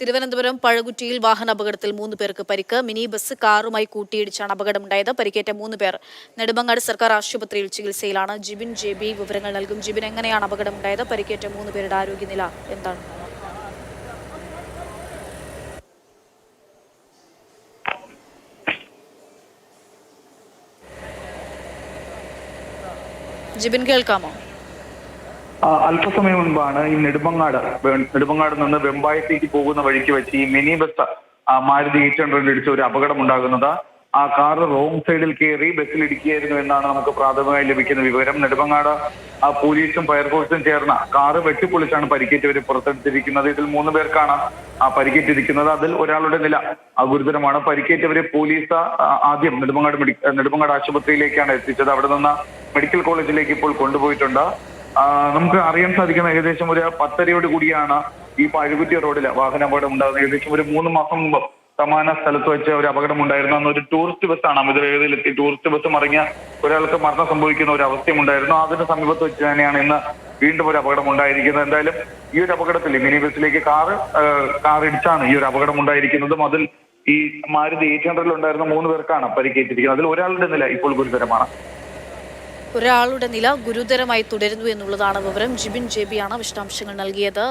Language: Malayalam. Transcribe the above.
തിരുവനന്തപുരം പഴകുറ്റിയിൽ വാഹന അപകടത്തിൽ മൂന്ന് പേർക്ക് പരിക്ക്. മിനി ബസ് കാറുമായി കൂട്ടിയിടിച്ചാണ് അപകടമുണ്ടായത്. പരിക്കേറ്റ മൂന്ന് പേർ നെടുമങ്ങാട് സർക്കാർ ആശുപത്രിയിൽ ചികിത്സയിലാണ്. ജിബിൻ ജെ ബി വിവരങ്ങൾ നൽകും. ജിബിൻ എങ്ങനെയാണ് അപകടമുണ്ടായത്? പരിക്കേറ്റ മൂന്ന് പേരുടെ ആരോഗ്യനില എന്താണ്? ജിബിൻ കേൾക്കാമോ? അല്പസമയം മുൻപാണ് ഈ നെടുമങ്ങാട് നെടുമങ്ങാട് നിന്ന് വെമ്പായത്തേക്ക് പോകുന്ന വഴിക്ക് വെച്ച് ഈ മിനി ബസ് മാരുതി എയ്റ്റ് ഹൺഡ്രഡിൽ ഇടിച്ച ഒരു അപകടം ഉണ്ടാകുന്നത്. ആ കാർ റോങ് സൈഡിൽ കയറി ബസ്സിൽ ഇടിക്കുകയായിരുന്നു എന്നാണ് നമുക്ക് പ്രാഥമികമായി ലഭിക്കുന്ന വിവരം. നെടുമങ്ങാട് പോലീസും ഫയർഫോഴ്സും ചേർന്ന കാറ് വെട്ടിപ്പൊളിച്ചാണ് പരിക്കേറ്റവരെ പുറത്തെടുത്തിരിക്കുന്നത്. ഇതിൽ മൂന്ന് പേർക്കാണ് ആ പരിക്കേറ്റിരിക്കുന്നത്. അതിൽ ഒരാളുടെ നില ഗുരുതരമാണ്. പരിക്കേറ്റവരെ പോലീസ് ആദ്യം നെടുമങ്ങാട് നെടുമങ്ങാട് ആശുപത്രിയിലേക്കാണ് എത്തിച്ചത്. അവിടെ നിന്ന് മെഡിക്കൽ കോളേജിലേക്ക് ഇപ്പോൾ കൊണ്ടുപോയിട്ടുണ്ട്. നമുക്ക് അറിയാൻ സാധിക്കുന്ന ഏകദേശം ഒരു പത്തരയോട് കൂടിയാണ് ഈ പഴുകുറ്റി റോഡിൽ വാഹനാപകടം ഉണ്ടാകുന്നത്. ഏകദേശം ഒരു മൂന്ന് മാസം മുമ്പ് സമാന സ്ഥലത്ത് വെച്ച് ഒരു അപകടം ഉണ്ടായിരുന്നു. അന്ന് ഒരു ടൂറിസ്റ്റ് ബസ്സാണ് അമിത വേഗതയിലെത്തി ടൂറിസ്റ്റ് ബസ് മറിഞ്ഞ ഒരാൾക്ക് മരണം സംഭവിക്കുന്ന ഒരു അവസ്ഥയും ഉണ്ടായിരുന്നു. അതിന് സമീപത്ത് വെച്ച് തന്നെയാണ് ഇന്ന് വീണ്ടും ഒരു അപകടം ഉണ്ടായിരിക്കുന്നത്. എന്തായാലും ഈ ഒരു അപകടത്തിൽ മിനി ബസ്സിലേക്ക് കാറ് കാർ ഇടിച്ചാണ് ഈ ഒരു അപകടം ഉണ്ടായിരിക്കുന്നതും. അതിൽ ഈ മാരുതി എയ്റ്റ് ഹൺഡ്രഡിൽ ഉണ്ടായിരുന്ന മൂന്ന് പേർക്കാണ് പരിക്കേറ്റിരിക്കുന്നത്. അതിൽ ഒരാളുടെ നില ഇപ്പോൾ ഗുരുതരമാണ്. ഒരാളുടെ നില ഗുരുതരമായി തുടരുന്നു എന്നുള്ളതാണ് വിവരം. ജിബിൻ ജെബിയാണ് വിശദാംശങ്ങൾ നൽകിയത്.